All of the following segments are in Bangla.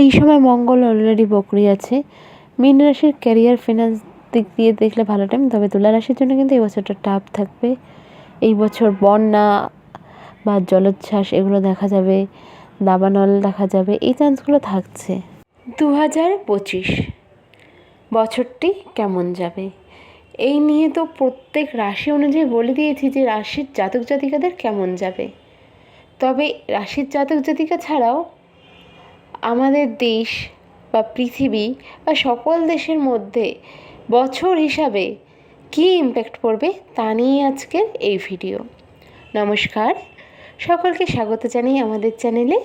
এই সময় মঙ্গল অলরেডি বকরি আছে। মীন রাশির ক্যারিয়ার ফিনান্স দিক দিয়ে দেখলে ভালো টাইম তবে তুলা রাশির জন্য কিন্তু এই বছরটা টাফ থাকবে। এই বছর বন্যা বা জলোচ্ছ্বাস এগুলো দেখা যাবে, দাবানল দেখা যাবে, এই চান্সগুলো থাকছে। দু হাজার পঁচিশ, বছরটি কেমন যাবে? এই নিয়ে তো প্রত্যেক রাশি অনুযায়ী বলে দিয়েছি যে রাশির জাতক জাতিকাদের কেমন যাবে। তবে রাশির জাতক জাতিকা ছাড়াও আমাদের দেশ বা পৃথিবী বা সকল দেশের মধ্যে বছর হিসাবে কী ইম্প্যাক্ট পড়বে তা নিয়ে আজকের এই ভিডিও নমস্কার, সকলকে স্বাগত জানিয়ে আমাদের চ্যানেলে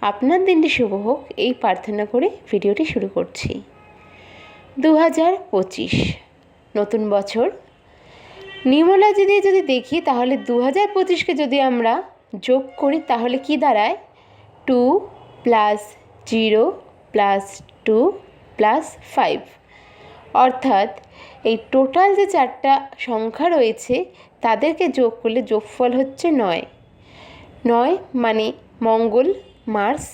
আপনার দিনটি শুভ হোক এই প্রার্থনা করে ভিডিওটি শুরু করছি। দু হাজার পঁচিশ, নতুন বছর। নিউমোলজি দিয়ে যদি দেখি তাহলে দু হাজার পঁচিশকে যদি আমরা যোগ করি তাহলে কি দাঁড়ায়? Two plus zero plus two plus five. অর্থাৎ এই টোটাল যে চারটা সংখ্যা রয়েছে, তাদেরকে যোগ করলে যোগফল হচ্ছে নয়। নয় মানে মঙ্গল, মার্স।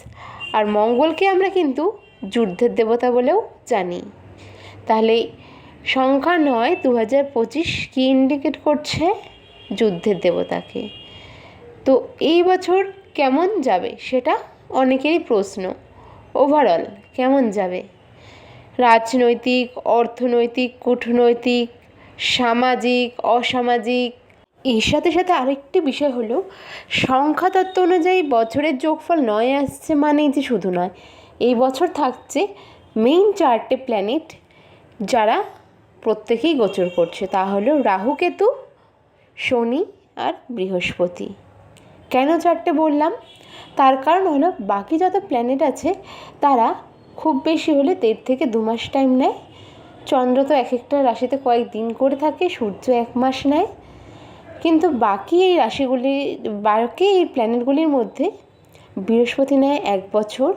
আর মঙ্গলকে আমরা কিন্তু যুদ্ধের দেবতা বলেও জানি। তাহলে সংখ্যা নয় দু হাজার পঁচিশ কী ইন্ডিকেট করছে? যুদ্ধের দেবতাকে। তো এই বছর কেমন যাবে সেটা অনেকেরই প্রশ্ন। ওভারঅল কেমন যাবে? রাজনৈতিক, অর্থনৈতিক, কূটনৈতিক, সামাজিক, অসামাজিক? এর সাথে সাথে আরেকটি বিষয় হলো, সংখ্যাতত্ত্ব অনুযায়ী বছরের যোগফল নয় আসছে মানেই যে শুধু নয়। এই বছর থাকছে মেইন চারটে প্ল্যানেট যারা প্রত্যেকেই গোচর করছে। তা হলো রাহু কেতু, শনি আর বৃহস্পতি। কেন চারটে বললাম? তার কারণ হলো, বাকি যত প্ল্যানেট আছে, তারা খুব বেশি হলে দেড় থেকে দু মাস টাইম নেয়। চন্দ্র তো এক একটা রাশিতে কয়েক দিন করে থাকে, সূর্য এক মাস নেয়। কিন্তু বাকি এই রাশিগুলি, বাকি এই প্ল্যানেটগুলির মধ্যে বৃহস্পতি নেয় এক বছর,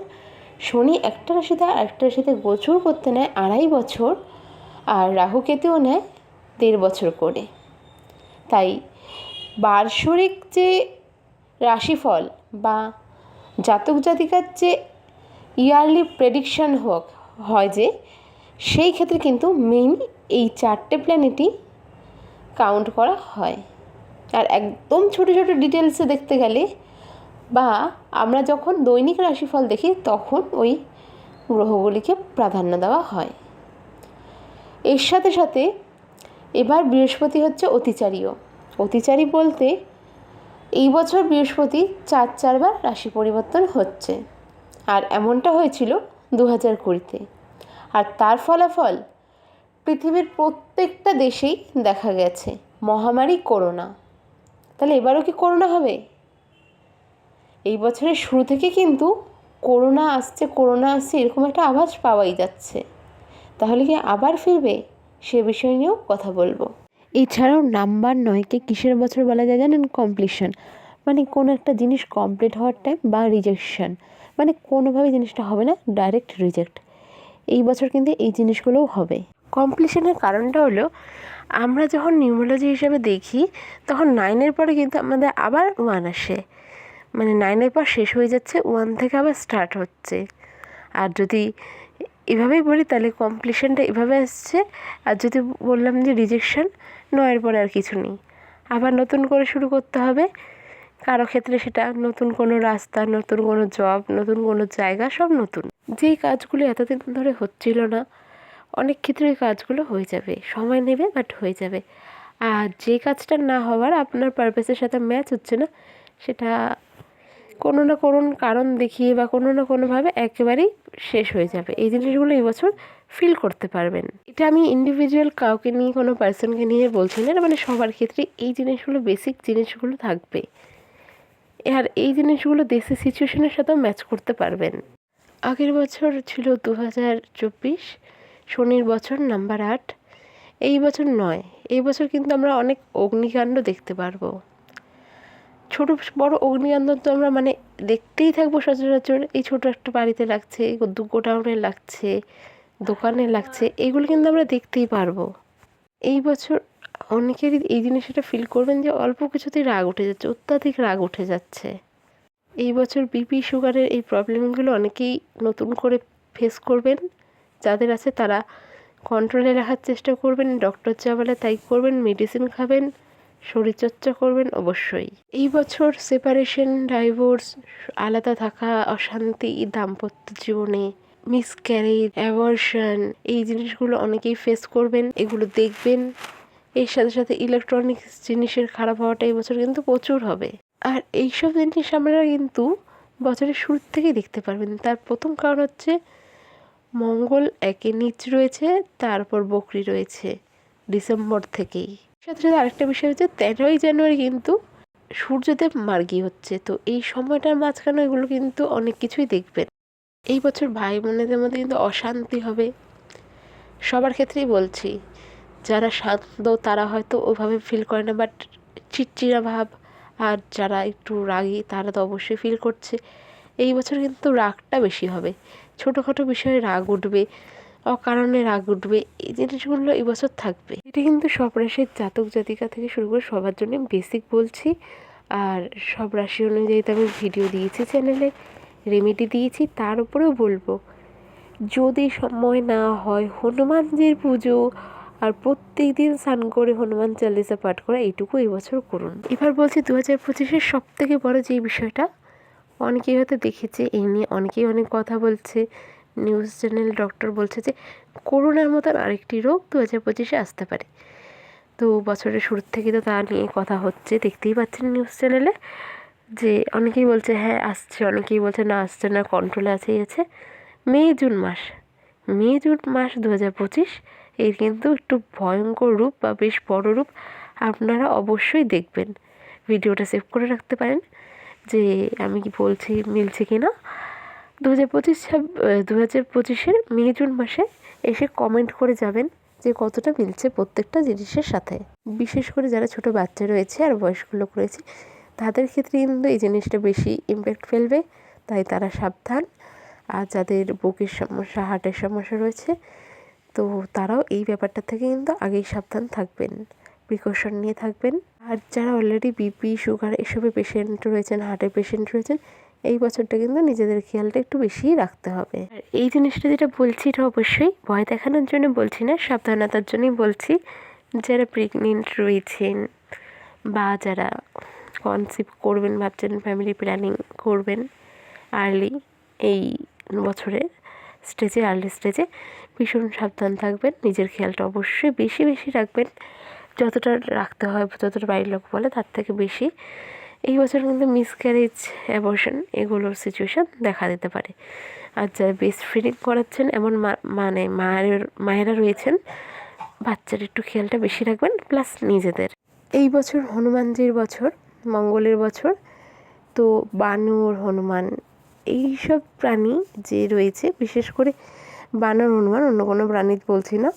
শনি একটা রাশিতে আর একটা রাশিতে গোচর করতে নেয় আড়াই বছর, আর রাহু কেতুও নেয় দেড় বছর করে। তাই বার্ষরিক যে রাশিফল বা জাতক জাতিকার যে ইয়ারলি প্রেডিকশান হোক, হয় যে, সেই ক্ষেত্রে কিন্তু মেইন এই চারটে প্ল্যানেটই কাউন্ট করা হয়। আর একদম ছোটো ছোটো ডিটেলসে দেখতে গেলে বা আমরা যখন দৈনিক রাশিফল দেখি, তখন ওই গ্রহগুলিকে প্রাধান্য দেওয়া হয়। এর সাথে সাথে এবার বৃহস্পতি হচ্ছে অতিচারীয় অতিচারী বলতে এই বছর বৃহস্পতি চার চারবার রাশি পরিবর্তন হচ্ছে। আর এমনটা হয়েছিল দু হাজার কুড়িতে। আর তার ফলাফল পৃথিবীর প্রত্যেকটা দেশেই দেখা গেছে, মহামারী করোনা। তাহলে এবারও কি করোনা হবে? এই বছরের শুরু থেকে কিন্তু করোনা আসছে করোনা আসছে, এরকম একটা আভাস পাওয়াই যাচ্ছে। তাহলে কি আবার ফিরবে? সে বিষয় নিয়েও কথা বলব। এছাড়াও নাম্বার নয়কে কিসের বছর বলা যায় জানেন? কমপ্লিশন মানে কোনো একটা জিনিস কমপ্লিট হওয়ার টাইম বা রিজেকশন মানে কোনোভাবে জিনিসটা হবে না ডাইরেক্ট রিজেক্ট এই বছর কিন্তু এই জিনিসগুলোও হবে। কমপ্লিশনের কারণটা হলো, আমরা যখন নিউমোলজি হিসেবে দেখি, তখন নাইনের পরে কিন্তু আমাদের আবার ওয়ান আসে। মানে নাইনের পর শেষ হয়ে যাচ্ছে ওয়ান থেকে আবার স্টার্ট হচ্ছে। আর যদি এভাবেই বলি, তাহলে কমপ্লিশনটা এভাবে আসছে। আর যদি বললাম যে রিজেকশন নয়ের পরে আর কিছু নেই। আবার নতুন করে শুরু করতে হবে। কারও ক্ষেত্রে সেটা নতুন কোনো রাস্তা, নতুন কোনো জব নতুন কোনো জায়গা, সব নতুন। যেই কাজগুলো এতদিন ধরে হচ্ছিল না, অনেক ক্ষেত্রে কাজগুলো হয়ে যাবে। সময় নেবে বাট হয়ে যাবে। আর যে কাজটা না হওয়ার আপনার পারপাসের সাথে ম্যাচ হচ্ছে না, সেটা কোনো না কোনো কারণ দেখিয়ে বা কোনো না কোনোভাবে একেবারেই শেষ হয়ে যাবে। এই জিনিসগুলো এই বছর ফিল করতে পারবেন। এটা আমি ইন্ডিভিজুয়াল কাউকে নিয়ে, কোনো পার্সনকে নিয়ে বলছি না মানে সবার ক্ষেত্রে এই জিনিসগুলো বেসিক জিনিসগুলো থাকবে। আর এই জিনিসগুলো দেশের সিচুয়েশনের সাথেও ম্যাচ করতে পারবেন। আগের বছর ছিল দু হাজার চব্বিশ, শনির বছর নাম্বার আট, এই বছর নয়, এই বছর কিন্তু আমরা অনেক অগ্নিকাণ্ড দেখতে পারব। ছোটো বড় অগ্নিকাণ্ড তো আমরা মানে দেখতেই থাকব সচরাচর। এই ছোটো একটা বাড়িতে লাগছে গোডাউনে লাগছে, দোকানে লাগছে, এগুলো কিন্তু আমরা দেখতেই পারব। এই বছর অনেকেরই এই জিনিসটা ফিল করবেন যে অল্প কিছুতেই রাগ উঠে যাচ্ছে, অত্যাধিক রাগ উঠে যাচ্ছে। এই বছর বিপি সুগারের এই প্রবলেমগুলো অনেকেই নতুন করে ফেস করবেন। যাদের আছে তারা কন্ট্রোলে রাখার চেষ্টা করবেন ডক্টর যা বলে তাই করবেন মেডিসিন খাবেন। শরীরচর্চা করবেন অবশ্যই। এই বছর সেপারেশন ডাইভোর্স আলাদা থাকা, অশান্তি, দাম্পত্য জীবনে মিসক্যারেজ অ্যাবর্শন এই জিনিসগুলো অনেকেই ফেস করবেন, এগুলো দেখবেন। এর সাথে সাথে ইলেকট্রনিক্স জিনিসের খারাপ হওয়াটা এই বছর কিন্তু প্রচুর হবে। আর এইসব জিনিস আপনারা কিন্তু বছরের শুরুর থেকেই দেখতে পারবেন। তার প্রথম কারণ হচ্ছে মঙ্গল একে নিচ রয়েছে, তারপর বকরি রয়েছে, ডিসেম্বর থেকেই। সাথে সাথে আরেকটা বিষয় হচ্ছে, তেরোই জানুয়ারি কিন্তু সূর্যদেব মার্গী হচ্ছে। তো এই সময়টার মাঝখানে এগুলো কিন্তু অনেক কিছুই দেখবেন। এই বছর ভাই বোনেদের মধ্যে কিন্তু অশান্তি হবে। সবার ক্ষেত্রেই বলছি, যারা শান্ত তারা হয়তো ওভাবে ফিল করে না বাট চিটচিড়া ভাব আর যারা একটু রাগী তারা তো অবশ্যই ফিল করছে। এই বছর কিন্তু রাগটা বেশি হবে। ছোটোখাটো বিষয়ে রাগ উঠবে। অকারণে রাগ উঠবে। এই জিনিসগুলো এবছর থাকবে। এটা কিন্তু সব রাশির জাতক জাতিকা থেকে শুরু করে সবার জন্য বেসিক বলছি। আর সব রাশি অনুযায়ী তো আমি ভিডিও দিয়েছি চ্যানেলে রেমেডি দিয়েছি তার উপরেও বলব। যদি সময় না হয় হনুমানজির পুজো আর প্রত্যেক দিন স্নান করে হনুমান চালিসা পাঠ করা এইটুকু এবছর করুন। এবার বলছি দু হাজার পঁচিশের সব থেকে বড় যে বিষয়টা অনেকেই হয়তো দেখেছে এই নিয়ে অনেকেই অনেক কথা বলছে। নিউজ চ্যানেল ডক্টর বলছে যে, করোনার মতন আরেকটি রোগ দু হাজার পঁচিশে আসতে পারে। তো বছরের শুরুর থেকে তো তা নিয়ে কথা হচ্ছে, দেখতেই পাচ্ছেন নিউজ চ্যানেলে যে, অনেকেই বলছে হ্যাঁ আসছে। অনেকেই বলছে, না, আসছে না কন্ট্রোলে আছেই আছে মে, জুন মাস। মে, জুন মাস দু হাজার পঁচিশ, এর কিন্তু একটু ভয়ঙ্কর রূপ বা বেশ বড় রূপ আপনারা অবশ্যই দেখবেন। ভিডিওটা সেভ করে রাখতে পারেন যে, আমি কি বলছি, মিলছে কি না দু হাজার পঁচিশ দু হাজার পঁচিশের মে, জুন মাসে এসে কমেন্ট করে যাবেন যে কতটা মিলছে প্রত্যেকটা জিনিসের সাথে। বিশেষ করে যারা ছোট বাচ্চা রয়েছে আর বয়স্ক লোক রয়েছে, তাদের ক্ষেত্রে কিন্তু এই জিনিসটা বেশি ইম্প্যাক্ট ফেলবে, তাই তারা সাবধান। আর যাদের বুকের সমস্যা, হার্টের সমস্যা রয়েছে, তো তারাও এই ব্যাপারটা থেকে কিন্তু আগেই সাবধান থাকবেন প্রিকশন নিয়ে থাকবেন। আর যারা অলরেডি বিপি সুগার এসবের পেশেন্ট রয়েছেন হার্টের পেশেন্ট রয়েছেন এই বছরটা কিন্তু নিজেদের খেয়ালটা একটু বেশিই রাখতে হবে। আর এই জিনিসটা যেটা বলছি এটা অবশ্যই ভয় দেখানোর জন্য বলছি না, সাবধানতার জন্যই বলছি। যারা প্রেগনেন্ট রয়েছেন বা যারা কনসিভ করবেন, ভাবছেন ফ্যামিলি প্ল্যানিং করবেন আর্লি এই বছরের স্টেজে আর্লি স্টেজে ভীষণ সাবধান থাকবেন। নিজের খেয়ালটা অবশ্যই বেশি বেশি রাখবেন। যতটা রাখতে হয়, যতটা বাড়ির লোক বলে তার থেকে বেশি। বছর কিন্তু মিসক্যারেজ অ্যাবর্শন এগুলোর সিচুয়েশান দেখা দিতে পারে। আর যারা বেস্ট ফিডিং করাচ্ছেন, এমন মানে মায়ের, মায়েরা রয়েছেন, বাচ্চার একটু খেয়ালটা বেশি রাখবেন প্লাস নিজেদের। এই বছর হনুমানজির বছর, মঙ্গলের বছর, তো বানর হনুমান এই সব প্রাণী যে রয়েছে, বিশেষ করে বানর, হনুমান, অন্য কোনো প্রাণী বলছি না,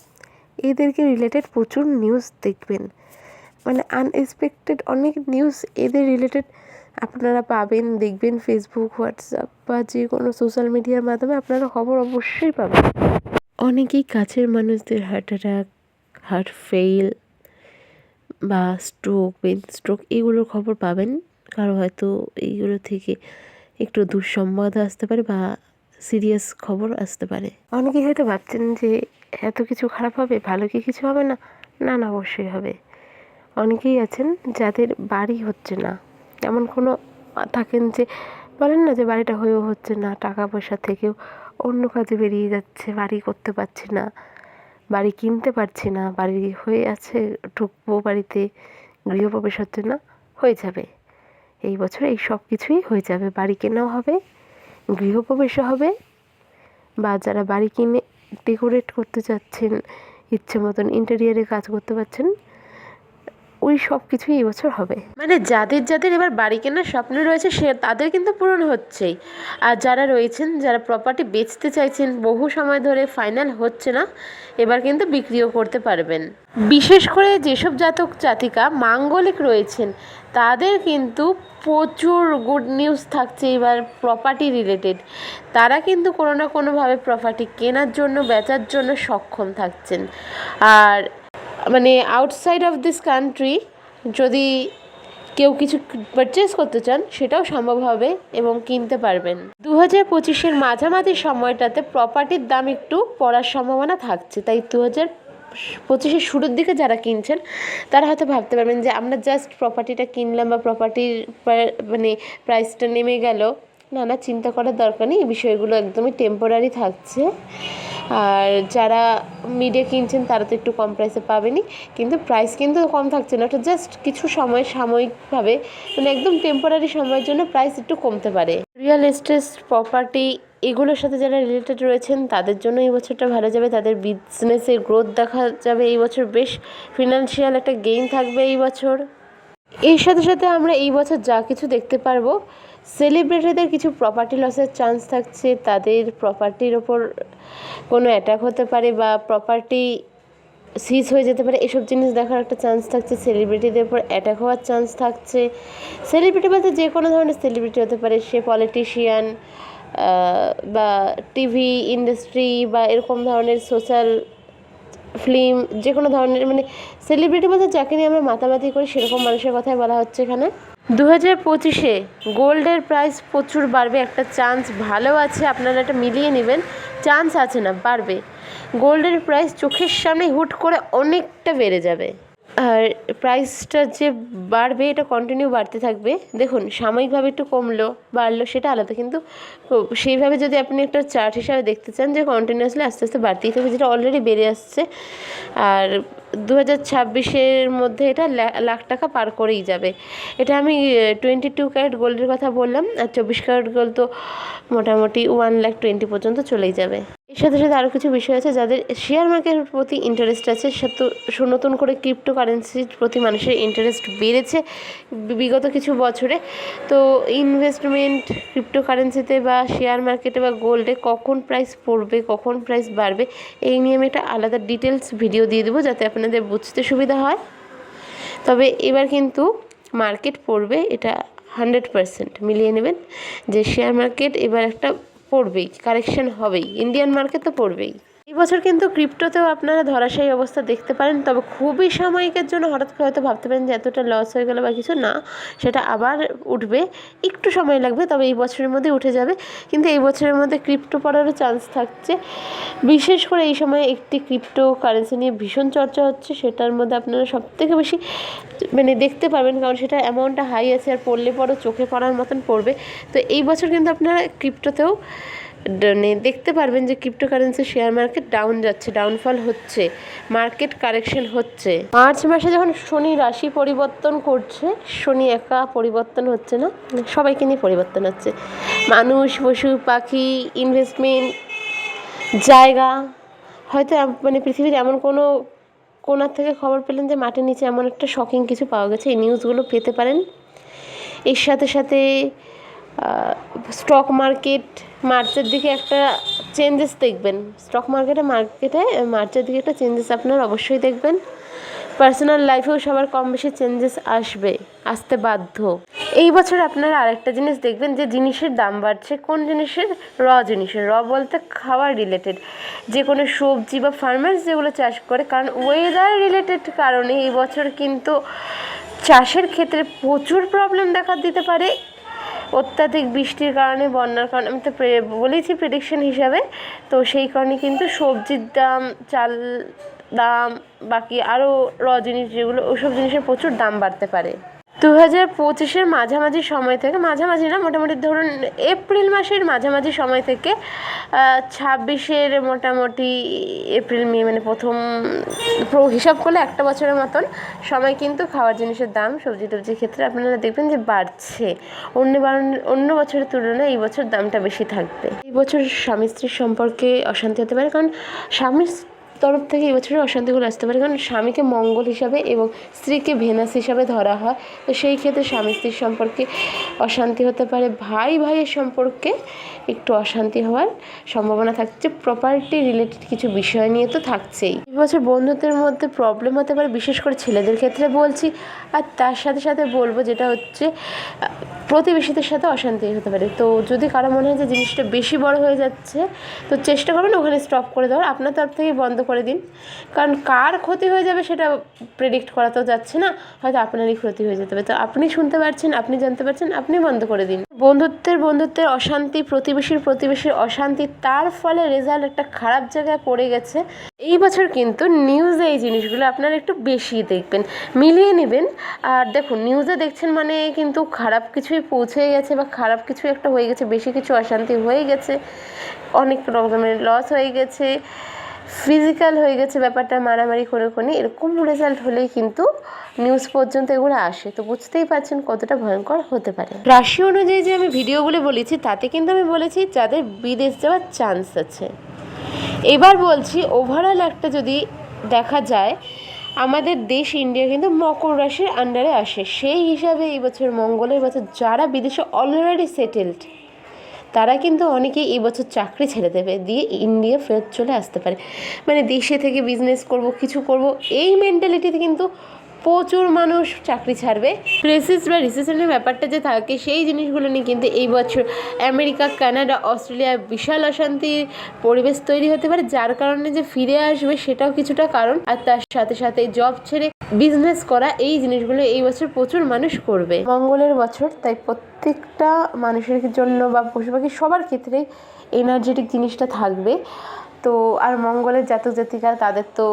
এদেরকে রিলেটেড প্রচুর নিউজ দেখবেন। মানে আনএক্সপেক্টেড অনেক নিউজ এদের রিলেটেড আপনারা পাবেন, দেখবেন ফেসবুক হোয়াটসঅ্যাপ বা যে কোনো সোশ্যাল মিডিয়ার মাধ্যমে আপনারা খবর অবশ্যই পাবেন। অনেকেই কাছের মানুষদের হার্ট অ্যাটাক হার্ট ফেল বা স্ট্রোক ব্রেন স্ট্রোক এগুলোর খবর পাবেন। কারও হয়তো এইগুলো থেকে একটু দুঃসংবাদ আসতে পারে বা সিরিয়াস খবর আসতে পারে। অনেকেই হয়তো ভাবছেন যে এত কিছু খারাপ হবে, ভালো কি কিছু হবে না? না না, অবশ্যই হবে। অনেকেই আছেন যাদের বাড়ি হচ্ছে না। এমন কোনো থাকেন যে, বলেন না যে বাড়িটা হয়েও হচ্ছে না টাকা পয়সা থেকেও অন্য কাজে বেরিয়ে যাচ্ছে, বাড়ি করতে পারছে না, বাড়ি কিনতে পারছি না, বাড়ি হয়ে আছে, ঢুকবো বাড়িতে, গৃহপ্রবেশ হচ্ছে না, হয়ে যাবে। এই বছর এই সব কিছুই হয়ে যাবে। বাড়ি কেনাও হবে, গৃহপ্রবেশও হবে, বা যারা বাড়ি কিনে ডেকোরেট করতে চাচ্ছেন, ইচ্ছে মতন ইন্টেরিয়ারে কাজ করতে পারছেন ওই সব কিছুই এবছর হবে। মানে যাদের যাদের এবার বাড়ি কেনার স্বপ্ন রয়েছে, সে তাদের কিন্তু পূরণ হচ্ছেই। আর যারা রয়েছেন, যারা প্রপার্টি বেচতে চাইছেন, বহু সময় ধরে ফাইনাল হচ্ছে না, এবার কিন্তু বিক্রিও করতে পারবেন। বিশেষ করে যেসব জাতক, জাতিকা মাঙ্গলিক রয়েছেন, তাদের কিন্তু প্রচুর গুড নিউজ থাকছে এবার প্রপার্টি রিলেটেড তারা কিন্তু কোনো না কোনোভাবে প্রপার্টি কেনার জন্য, বেচার জন্য সক্ষম থাকছেন। আর মানে আউটসাইড অফ দিস কান্ট্রি যদি কেউ কিছু পারচেস করতে চান, সেটাও সম্ভব হবে এবং কিনতে পারবেন। দু হাজার পঁচিশের মাঝামাঝি সময়টাতে প্রপার্টির দাম একটু পড়ার সম্ভাবনা থাকছে। তাই দু হাজার পঁচিশের শুরুর দিকে যারা কিনছেন, তারা হয়তো ভাবতে পারবেন যে আমরা জাস্ট প্রপার্টিটা কিনলাম বা প্রপার্টির মানে প্রাইসটা নেমে গেল। না না চিন্তা করার দরকার নেই, এই বিষয়গুলো একদমই টেম্পোরারি থাকছে। আর যারা মিডে কিনছেন, তারা তো একটু কম প্রাইসে পাবেনই। কিন্তু প্রাইস কিন্তু কম থাকছে না, ওটা জাস্ট কিছু সময় সাময়িকভাবে মানে একদম টেম্পোরারি সময়ের জন্য প্রাইস একটু কমতে পারে। রিয়েল এস্টেট প্রপার্টি এগুলোর সাথে যারা রিলেটেড রয়েছেন, তাদের জন্য এই বছরটা ভালো যাবে। তাদের বিজনেসের গ্রোথ দেখা যাবে এই বছর বেশ। ফিনান্সিয়াল একটা গেইন থাকবে এই বছর। এর সাথে সাথে আমরা এই বছর যা কিছু দেখতে পারব সেলিব্রিটিদের কিছু প্রপার্টি লসের চান্স থাকছে, তাদের প্রপার্টির ওপর কোনো অ্যাটাক হতে পারে বা প্রপার্টি সিজ হয়ে যেতে পারে, এসব জিনিস দেখার একটা চান্স থাকছে। সেলিব্রিটিদের উপর অ্যাটাক হওয়ার চান্স থাকছে। সেলিব্রিটি বলতে যে কোনো ধরনের সেলিব্রিটি হতে পারে, সে পলিটিশিয়ান বা টিভি ইন্ডাস্ট্রি বা এরকম ধরনের সোশ্যাল ফিল্ম যে কোনো ধরনের মানে সেলিব্রিটি বলতে যাকে নিয়ে আমরা মাতামাতি করি, সেরকম মানুষের কথাই বলা হচ্ছে এখানে। দু হাজার পঁচিশে গোল্ডের প্রাইস প্রচুর বাড়বে, একটা চান্স ভালো আছে, আপনারা এটা মিলিয়ে নেবেন, চান্স আছে না, বাড়বে। গোল্ডের প্রাইস চোখের সামনে হুট করে অনেকটা বেড়ে যাবে। আর প্রাইসটা যে বাড়বে, এটা কন্টিনিউ বাড়তে থাকবে। দেখুন, সাময়িকভাবে একটু কমলো, বাড়লো, সেটা আলাদা। কিন্তু সেইভাবে যদি আপনি একটা চার্ট হিসাবে দেখতে চান, যে কন্টিনিউয়াসলি আস্তে আস্তে বাড়তেই থাকবে, যেটা অলরেডি বেড়ে আসছে। আর দু হাজার ছাব্বিশের মধ্যে এটা লাখ টাকা পার করেই যাবে। এটা আমি টোয়েন্টি টু ক্যারেট গোল্ডের কথা বললাম, আর চব্বিশ ক্যারেট গোল্ড তো মোটামুটি ওয়ান লাখ টোয়েন্টি পর্যন্ত চলেই যাবে। এর সাথে সাথে আরও কিছু বিষয় আছে যাদের শেয়ার মার্কেটের প্রতি ইন্টারেস্ট আছে সে নতুন করে ক্রিপ্টো কারেন্সির প্রতি মানুষের ইন্টারেস্ট বেড়েছে বিগত কিছু বছরে। তো ইনভেস্টমেন্ট ক্রিপ্টো কারেন্সিতে বা শেয়ার মার্কেটে বা গোল্ডে কখন প্রাইস পড়বে, কখন প্রাইস বাড়বে, এই নিয়ে আমি একটা আলাদা ডিটেলস ভিডিও দিয়ে দেবো যাতে আপনাদের বুঝতে সুবিধা হয়। তবে এবার কিন্তু মার্কেট পড়বে, এটা হান্ড্রেড পারসেন্ট মিলিয়ে নেবেন। যে শেয়ার মার্কেট এবার একটা পড়বেই কারেকশন হবেই। ইন্ডিয়ান মার্কেট তো পড়বেই। এই বছর কিন্তু ক্রিপ্টোতেও আপনারা ধরাশায়ী অবস্থা দেখতে পারেন, তবে খুবই সাময়িকের জন্য হঠাৎ করে হয়তো ভাবতে পারেন যে এতটা লস হয়ে গেলো বা কিছু না, সেটা আবার উঠবে, একটু সময় লাগবে, তবে এই বছরের মধ্যে উঠে যাবে। কিন্তু এই বছরের মধ্যে ক্রিপ্টো পড়ারও চান্স থাকছে। বিশেষ করে এই সময় একটি ক্রিপ্টো কারেন্সি নিয়ে ভীষণ চর্চা হচ্ছে, সেটার মধ্যে আপনারা সব থেকে বেশি মানে দেখতে পাবেন, কারণ সেটা অ্যামাউন্টটা হাই আছে আর পড়লে পরও চোখে পড়ার মতন পড়বে। তো এই বছর কিন্তু আপনারা ক্রিপ্টোতেও দেখতে পারবেন যে ক্রিপ্টোকারেন্সি শেয়ার মার্কেট ডাউন যাচ্ছে ডাউনফল হচ্ছে মার্কেট কারেকশন হচ্ছে। মার্চ মাসে যখন শনি রাশি পরিবর্তন করছে, শনি একা পরিবর্তন হচ্ছে না সবাইকে নিয়ে পরিবর্তন হচ্ছে। মানুষ, পশু, পাখি ইনভেস্টমেন্ট জায়গা, হয়তো মানে পৃথিবীর এমন কোনো কোনার থেকে খবর পেলেন যে মাটির নিচে এমন একটা শকিং কিছু পাওয়া গেছে। এই নিউজগুলো পেতে পারেন। এর সাথে সাথে স্টক মার্কেট মার্চের দিকে একটা চেঞ্জেস দেখবেন। স্টক মার্কেটে মার্কেটে মার্চের দিকে একটা চেঞ্জেস আপনার অবশ্যই দেখবেন। পার্সোনাল লাইফেও সবার কম বেশি চেঞ্জেস আসবে, আসতে বাধ্য। এই বছর আপনারা আরেকটা জিনিস দেখবেন যে জিনিসের দাম বাড়ছে। কোন জিনিসের? র জিনিসের। র বলতে খাওয়ার রিলেটেড যে কোনো সবজি বা ফার্মার্স যেগুলো চাষ করে, কারণ ওয়েদার রিলেটেড কারণে এই বছর কিন্তু চাষের ক্ষেত্রে প্রচুর প্রবলেম দেখা দিতে পারে। অত্যাধিক বৃষ্টির কারণে, বন্যার কারণে, আমি তো বলেছি প্রেডিকশন হিসাবে, তো সেই কারণে কিন্তু সবজির দাম, চাল দাম, বাকি আরও র জিনিস যেগুলো, ওসব জিনিসের প্রচুর দাম বাড়তে পারে। দু হাজার পঁচিশের মাঝামাঝি সময় থেকে, মাঝামাঝি না, মোটামুটি ধরুন এপ্রিল মাসের মাঝামাঝি সময় থেকে ছাব্বিশের মোটামুটি এপ্রিল, মে মানে প্রথম হিসাব করলে একটা বছরের মতন সময় কিন্তু খাওয়ার জিনিসের দাম সবজি টবজির ক্ষেত্রে আপনারা দেখবেন যে বাড়ছে। অন্য অন্য বছরের তুলনায় এই বছর দামটা বেশি থাকবে। এই বছর স্বামী স্ত্রীর সম্পর্কে অশান্তি হতে পারে, কারণ স্বামী তরফ থেকে এবছরের অশান্তিগুলো আসতে পারে। কারণ স্বামীকে মঙ্গল হিসাবে এবং স্ত্রীকে ভেনাস হিসাবে ধরা হয়। তো সেই ক্ষেত্রে স্বামী স্ত্রীর সম্পর্কে অশান্তি হতে পারে। ভাই ভাইয়ের সম্পর্কে একটু অশান্তি হওয়ার সম্ভাবনা থাকছে। প্রপার্টি রিলেটেড কিছু বিষয় নিয়ে তো থাকছেই। এবছর বন্ধুত্বের মধ্যে প্রবলেম হতে পারে, বিশেষ করে ছেলেদের ক্ষেত্রে বলছি। আর তার সাথে সাথে বলব যেটা হচ্ছে, প্রতিবেশীদের সাথে অশান্তি হতে পারে। তো যদি কারও মনে হয় যে জিনিসটা বেশি বড় হয়ে যাচ্ছে, তো চেষ্টা করবেন ওখানে স্টপ করে দেওয়ার। আপনার তরফ থেকে বন্ধ করে দিন। কারণ কার ক্ষতি হয়ে যাবে সেটা প্রেডিক্ট করা তো যাচ্ছে না, হয়তো আপনারই ক্ষতি হয়ে যেতে পারে। তো আপনি শুনতে পারছেন, আপনি জানতে পারছেন, আপনি বন্ধ করে দিন। বন্ধুত্বের বন্ধুত্বের অশান্তি, প্রতিবেশীর প্রতিবেশীর অশান্তি, তার ফলে রেজাল্ট একটা খারাপ জায়গায় পড়ে গেছে। এই বছর কিন্তু নিউজে এই জিনিসগুলো আপনারা একটু বেশি দেখবেন, মিলিয়ে নেবেন। আর দেখুন নিউজে দেখছেন মানে কিন্তু খারাপ কিছুই পৌঁছে গেছে বা খারাপ কিছু একটা হয়ে গেছে, বেশি কিছু অশান্তি হয়ে গেছে, অনেক রকমের লস হয়ে গেছে। ফিজিক্যাল হয়ে গেছে ব্যাপারটা, মারামারি করে কোনে এরকম রেজাল্ট হলেই কিন্তু নিউজ পর্যন্ত এগুলো আসে। তো বুঝতেই পারছেন কতটা ভয়ঙ্কর হতে পারে। রাশি অনুযায়ী যে আমি ভিডিওগুলো বলেছি, তাতে কিন্তু আমি বলেছি যাদের বিদেশ যাওয়ার চান্স আছে। এবার বলছি ওভারঅল একটা যদি দেখা যায়, আমাদের দেশ ইন্ডিয়া কিন্তু মকর রাশির আন্ডারে আসে। সেই হিসাবে এই বছর মঙ্গলের বছর যারা বিদেশে অলরেডি সেটেলড তারা কিন্তু অনেকেই এবছর চাকরি ছেড়ে দেবে, দিয়ে ইন্ডিয়া ফেরত চলে আসতে পারে। মানে দেশে থেকে বিজনেস করব, কিছু করব, এই মেন্টালিটিতে কিন্তু প্রচুর মানুষ চাকরি ছাড়বে। ক্রেসিস বা রিসেশনের ব্যাপারটা যে থাকে, সেই জিনিসগুলো নিয়ে কিন্তু এই বছর আমেরিকা কানাডা অস্ট্রেলিয়া বিশাল অশান্তির পরিবেশ তৈরি হতে পারে, যার কারণে যে ফিরে আসবে সেটাও কিছুটা কারণ। আর তার সাথে সাথে জব ছেড়ে বিজনেস করা, এই জিনিসগুলো এই বছর প্রচুর মানুষ করবে। মঙ্গলের বছর, তাই প্রত্যেকটা মানুষের জন্য বা পশু পাখি সবার ক্ষেত্রেই এনার্জেটিক জিনিসটা থাকবে। তো আর মঙ্গলের জাতক জাতিকা তাদের তো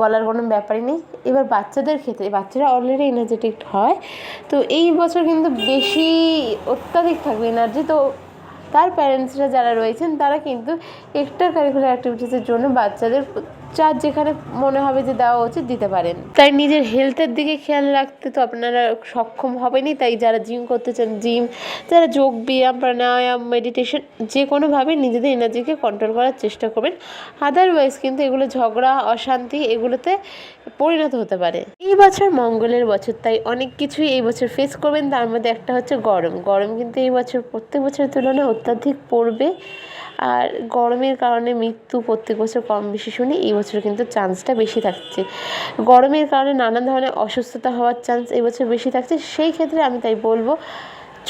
বলার কোনো ব্যাপারই নেই। এবার বাচ্চাদের ক্ষেত্রে, বাচ্চারা অলরেডি এনার্জেটিক হয়। তো এই বছর কিন্তু বেশি অত্যাধিক থাকবে এনার্জি তো তার প্যারেন্টসরা যারা রয়েছেন, তারা কিন্তু এক্সট্রা কারিকুলার অ্যাক্টিভিটিসের জন্য বাচ্চাদের যার যেখানে মনে হবে যে দেওয়া উচিত দিতে পারেন। তাই নিজের হেলথের দিকে খেয়াল রাখতে তো আপনারা সক্ষম হবেনই। তাই যারা জিম করতে চান জিম যারা যোগ ব্যায়াম, প্রাণায়াম মেডিটেশন যে কোনোভাবে নিজেদের এনার্জিকে কন্ট্রোল করার চেষ্টা করবেন। আদারওয়াইজ কিন্তু এগুলো ঝগড়া, অশান্তি এগুলোতে পরিণত হতে পারে। এই বছর মঙ্গলের বছর, তাই অনেক কিছুই এই বছর ফেস করবেন। তার মধ্যে একটা হচ্ছে গরম। গরম কিন্তু এই বছর, প্রত্যেক বছরের তুলনায় অত্যাধিক পড়বে। আর গরমের কারণে মৃত্যু প্রত্যেক বছর কম বেশি শুনি, এই বছর কিন্তু চান্সটা বেশি থাকছে। গরমের কারণে নানান ধরনের অসুস্থতা হওয়ার চান্স এই বছর বেশি থাকছে, সেই ক্ষেত্রে আমি তাই বলব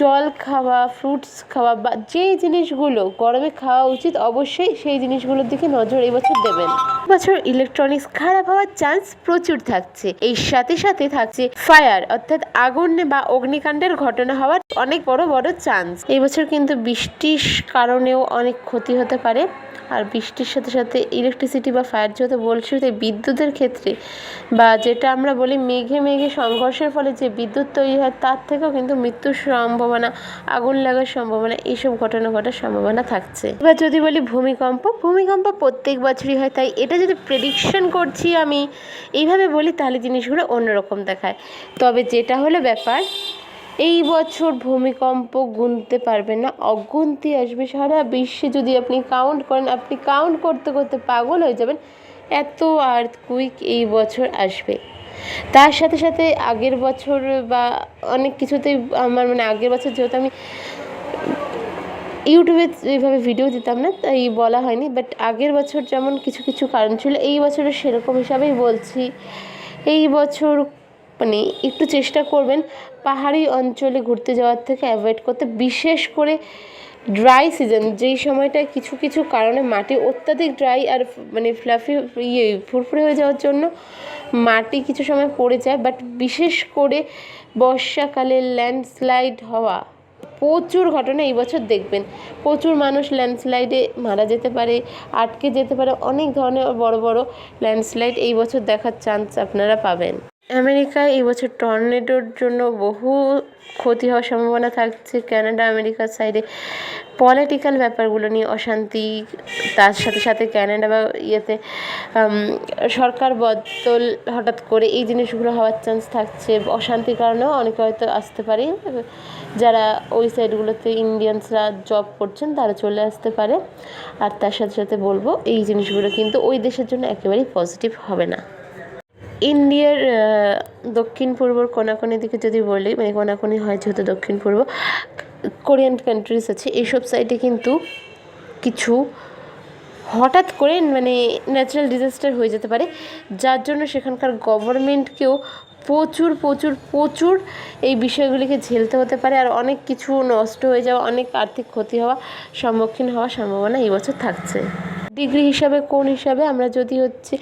জল খাওয়া ফ্রুটস খাওয়া বা যেই জিনিসগুলো গরমে খাওয়া উচিত, অবশ্যই সেই জিনিসগুলোর দিকে নজর এবছর দেবেন। বছর ইলেকট্রনিক্স খারাপ হওয়ার চান্স প্রচুর থাকছে। এই সাথে সাথে থাকছে ফায়ার অর্থাৎ আগুন বা অগ্নিকাণ্ডের ঘটনা হওয়ার অনেক বড় বড় চান্স এবছর বছর কিন্তু বৃষ্টির কারণেও অনেক ক্ষতি হতে পারে। আর বৃষ্টির সাথে সাথে ইলেকট্রিসিটি বা ফায়ার যেহেতু বলছি তাই বিদ্যুতের ক্ষেত্রে বা যেটা আমরা বলি মেঘে মেঘে সংঘর্ষের ফলে যে বিদ্যুৎ তৈরি হয়, তার থেকেও কিন্তু মৃত্যুর সম্ভাবনা, আগুন লাগার সম্ভাবনা, এইসব ঘটনা ঘটার সম্ভাবনা থাকছে। এবার যদি বলি ভূমিকম্প ভূমিকম্প প্রত্যেক বছরই হয়, তাই এটা যদি প্রেডিকশন করছি আমি, এইভাবে বলি, তাহলে জিনিসগুলো অন্যরকম দেখায়। তবে যেটা হলো ব্যাপার এই বছর ভূমিকম্প গুনতে পারবেন না, অগুন্তি আসবে। সারা বিশ্বে যদি আপনি কাউন্ট করেন, আপনি কাউন্ট করতে করতে পাগল হয়ে যাবেন। এত আর্থকুইক এই বছর আসবে। তার সাথে সাথে আগের বছর বা অনেক কিছুতেই আমার মানে আগের বছর যেহেতু আমি ইউটিউবে এইভাবে ভিডিও দিতাম না, তাই বলা হয়নি। বাট আগের বছর যেমন কিছু কিছু কারণ ছিল, এই বছরও সেরকম হিসাবেই বলছি। এই বছর মানে একটু চেষ্টা করবেন পাহাড়ি অঞ্চলে ঘুরতে যাওয়ার থেকে অ্যাভয়েড করতে, বিশেষ করে ড্রাই সিজন যেই সময়টায় কিছু কিছু কারণে মাটি অত্যাধিক ড্রাই আর মানে ফ্লাফি ইয়ে ফুরফুরে হয়ে যাওয়ার জন্য মাটি কিছু সময় পড়ে যায় বাট বিশেষ করে বর্ষাকালে ল্যান্ডস্লাইড হওয়া, প্রচুর ঘটনা এই বছর দেখবেন। প্রচুর মানুষ ল্যান্ডস্লাইডে মারা যেতে পারে, আটকে যেতে পারে, অনেক ধরনের বড় বড় ল্যান্ডস্লাইড এই বছর দেখার চান্স আপনারা পাবেন। আমেরিকায় এবছর টর্নেডোর জন্য বহু ক্ষতি হওয়ার সম্ভাবনা থাকছে কানাডা আমেরিকার সাইডে। পলিটিক্যাল ব্যাপারগুলো নিয়ে অশান্তি, তার সাথে সাথে ক্যানাডা বা ইয়েতে সরকার বদল হঠাৎ করে এই জিনিসগুলো হওয়ার চান্স থাকছে। অশান্তির কারণেও অনেকে হয়তো আসতে পারে। যারা ওই সাইডগুলোতে ইন্ডিয়ানসরা জব করছেন, তারা চলে আসতে পারে। আর তার সাথে সাথে বলব, এই জিনিসগুলো কিন্তু ওই দেশের জন্য একেবারেই পজিটিভ হবে না। ইন্ডিয়ার দক্ষিণ পূর্বর কোনাকোনি দিকে যদি বলি মানে কোনাকোনি হয় যেহেতু দক্ষিণ পূর্ব, কোরিয়ান কান্ট্রিজ আছে, এইসব সাইডে কিন্তু কিছু হঠাৎ করে মানে ন্যাচারাল ডিজাস্টার হয়ে যেতে পারে। যার জন্য সেখানকার গভর্নমেন্টকেও প্রচুর প্রচুর প্রচুর এই বিষয়গুলিকে ঝেলতে হতে পারে আর অনেক কিছু নষ্ট হয়ে যাওয়া, অনেক আর্থিক ক্ষতি হওয়া, সম্মুখীন হওয়ার সম্ভাবনা এই বছর থাকছে। ডিগ্রি হিসাবে, কোন হিসাবে আমরা যদি হচ্ছে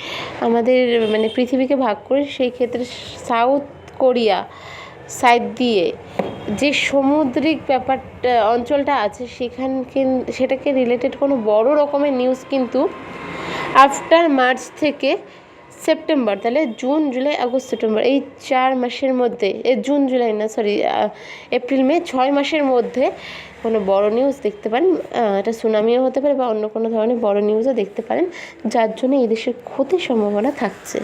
আমাদের মানে পৃথিবীকে ভাগ করি, সেই ক্ষেত্রে সাউথ কোরিয়া সাইড দিয়ে যে সামুদ্রিক ব্যাপারটা, অঞ্চলটা আছে, সেখানকে, সেটাকে রিলেটেড কোনো বড় রকমের নিউজ কিন্তু আফটার মার্চ থেকে সেপ্টেম্বর, তাহলে জুন, জুলাই, আগস্ট, সেপ্টেম্বর, এই চার মাসের মধ্যে, এ জুন, জুলাই না সরি এপ্রিল, মে, ছয় মাসের মধ্যে কোনো বড় নিউজ দেখতে পারেন এটা সুনামিও হতে পারে বা অন্য কোনো ধরনের বড় নিউজও দেখতে পারেন, যার জন্য এই দেশের ক্ষতির সম্ভাবনা থাকছে।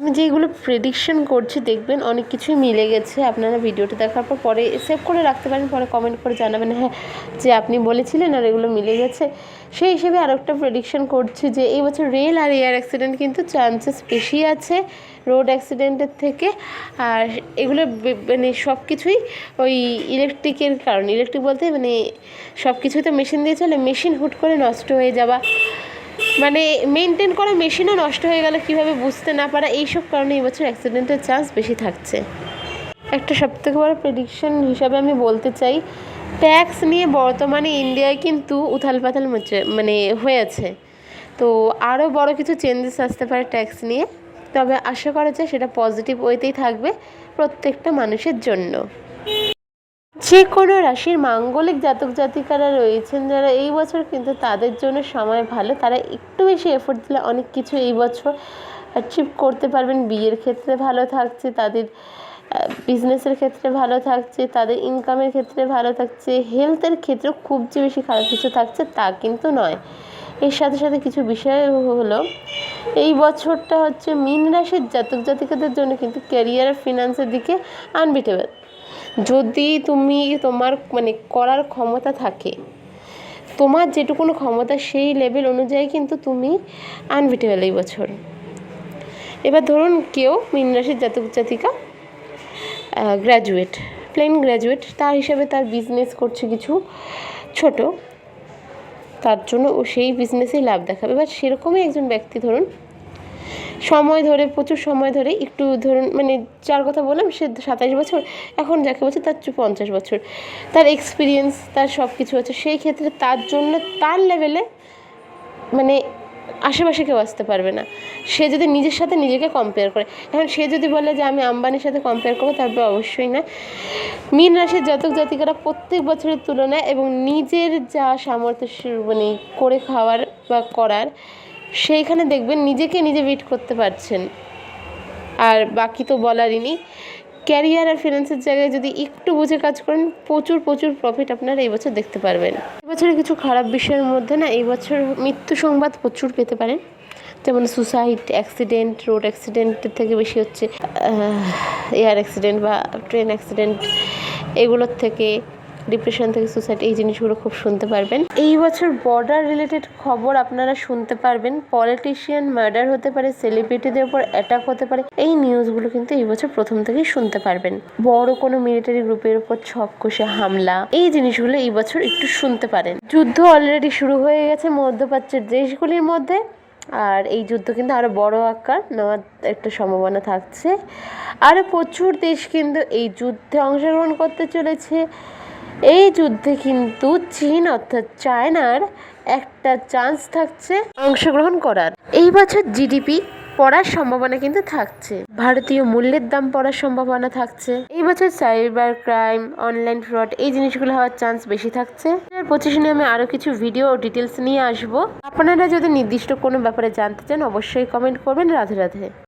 আমি যেগুলো প্রেডিকশন করছি, দেখবেন অনেক কিছুই মিলে গেছে। আপনারা ভিডিওটা দেখার পর পরে সেভ করে রাখতে পারেন, পরে কমেন্ট করে জানাবেন হ্যাঁ যে আপনি বলেছিলেন আর এগুলো মিলে গেছে। সেই হিসেবে আরও একটা প্রেডিকশন করছি যে এই বছর রেল আর এয়ার অ্যাক্সিডেন্ট কিন্তু চান্সেস বেশি আছে রোড অ্যাক্সিডেন্টের থেকে। আর এগুলো মানে সব কিছুই ওই ইলেকট্রিকের কারণ। ইলেকট্রিক বলতে মানে সব কিছুই তো মেশিন দিয়ে চলে মেশিন হুট করে নষ্ট হয়ে যাওয়া। মানে মেনটেন করা মেশিনও নষ্ট হয়ে গেলে কীভাবে বুঝতে না পারা, এইসব কারণে এই বছর অ্যাক্সিডেন্টের চান্স বেশি থাকছে। একটা সবথেকে বড় প্রেডিকশন হিসাবে আমি বলতে চাই ট্যাক্স নিয়ে বর্তমানে ইন্ডিয়ায় কিন্তু উথাল পাথাল মানে হয়েছে। তো আরও বড় কিছু চেঞ্জেস আসতে পারে ট্যাক্স নিয়ে, তবে আশা করা যায় সেটা পজিটিভ ওয়েতেই থাকবে প্রত্যেকটা মানুষের জন্য। যে কোনো রাশির মাঙ্গলিক জাতক জাতিকারা রয়েছেন, যারা এই বছর কিন্তু তাদের জন্য সময় ভালো, তারা একটু বেশি এফোর্ট দিলে অনেক কিছু এই বছর অ্যাচিভ করতে পারবেন। বিয়ের ক্ষেত্রে ভালো থাকছে, তাদের বিজনেসের ক্ষেত্রে ভালো থাকছে, তাদের ইনকামের ক্ষেত্রে ভালো থাকছে হেলথের ক্ষেত্রেও খুব যে বেশি খারাপ কিছু থাকছে তা কিন্তু নয়। এর সাথে সাথে কিছু বিষয় হলো, এই বছরটা হচ্ছে মীন রাশির জাতক জাতিকাদের জন্য কিন্তু ক্যারিয়ার ফিনান্সের দিকে আনবিটেবল যদি তুমি তোমার মানে করার ক্ষমতা থাকে, তোমার যেটুকুনো ক্ষমতা সেই লেভেল অনুযায়ী কিন্তু তুমি আনবিটেবল এই বছর। এবার ধরুন কেউ মীন রাশির জাতক জাতিকা গ্র্যাজুয়েট প্লেন গ্র্যাজুয়েট তার হিসাবে তার বিজনেস করছে কিছু ছোট, তার জন্য ও সেই বিজনেসেই লাভ দেখাবে। এবার সেরকমই একজন ব্যক্তি ধরুন সময় ধরে, প্রচুর সময় ধরে, একটু ধরুন মানে যার কথা বললাম, সে সাতাশ বছর, এখন যাকে বলছে তার পঞ্চাশ বছর। তার এক্সপিরিয়েন্স তার সব কিছু আছে। সেই ক্ষেত্রে তার জন্য, তার লেভেলে মানে আশেপাশে কেউ আসতে পারবে না। সে যদি নিজের সাথে নিজেকে কম্পেয়ার করে। এখন সে যদি বলে যে, আমি আম্বানির সাথে কম্পেয়ার করব তারপরে অবশ্যই না। মীন রাশির জাতক জাতিকারা প্রত্যেক বছরের তুলনায় এবং নিজের যা সামর্থ্য মানে করে খাওয়ার বা করার সেইখানে দেখবেন নিজেকে নিজে বিট করতে পারছেন। আর বাকি তো বলারই নেই। ক্যারিয়ার আর ফিনান্সের জায়গায় যদি একটু বুঝে কাজ করেন, প্রচুর প্রচুর প্রফিট আপনারা এই বছর দেখতে পারবেন। এবছরে কিছু খারাপ বিষয়ের মধ্যে না, এই বছর মৃত্যু সংবাদ প্রচুর পেতে পারেন। যেমন সুসাইড অ্যাক্সিডেন্ট রোড অ্যাক্সিডেন্টের থেকে বেশি হচ্ছে এয়ার অ্যাক্সিডেন্ট বা ট্রেন অ্যাক্সিডেন্ট এগুলোর থেকে। ডিপ্রেশন থেকে সুসাইড এই জিনিসগুলো খুব শুনতে পারবেন। এই বছর বর্ডার রিলেটেড খবর আপনারা শুনতে পারবেন। পলিটিশিয়ান মার্ডার হতে পারে সেলিব্রিটিদের উপর অ্যাটাক হতে পারে, এই নিউজগুলো কিন্তু এই বছর প্রথম থেকেই শুনতে পারবেন। বড় কোনো মিলিটারি গ্রুপের উপর ছক কষে হামলা, এই জিনিসগুলো এই বছর একটু শুনতে পারেন। যুদ্ধ অলরেডি শুরু হয়ে গেছে মধ্যপ্রাচ্যের দেশগুলির মধ্যে, আর এই যুদ্ধ কিন্তু আরও বড় আকার নেওয়ার একটা সম্ভাবনা থাকছে। আরও প্রচুর দেশ কিন্তু এই যুদ্ধে অংশগ্রহণ করতে চলেছে। এই যুদ্ধে কিন্তু চীন অর্থাৎ চায়নার একটা চান্স থাকছে অংশগ্রহণ করার। এই বছর জিডিপি পড়ার সম্ভাবনা কিন্তু থাকছে। ভারতীয় মূল্যের দাম পড়ার সম্ভাবনা থাকছে। এই বছর সাইবার ক্রাইম অনলাইন ফ্রড এই জিনিসগুলো হওয়ার চান্স বেশি থাকছে। আর পঁচিশে নিয়ে আমি আরও কিছু ভিডিও ও ডিটেলস নিয়ে আসব। আপনারা যদি নির্দিষ্ট কোনো ব্যাপারে জানতে চান, অবশ্যই কমেন্ট করবেন। রাধে রাধে।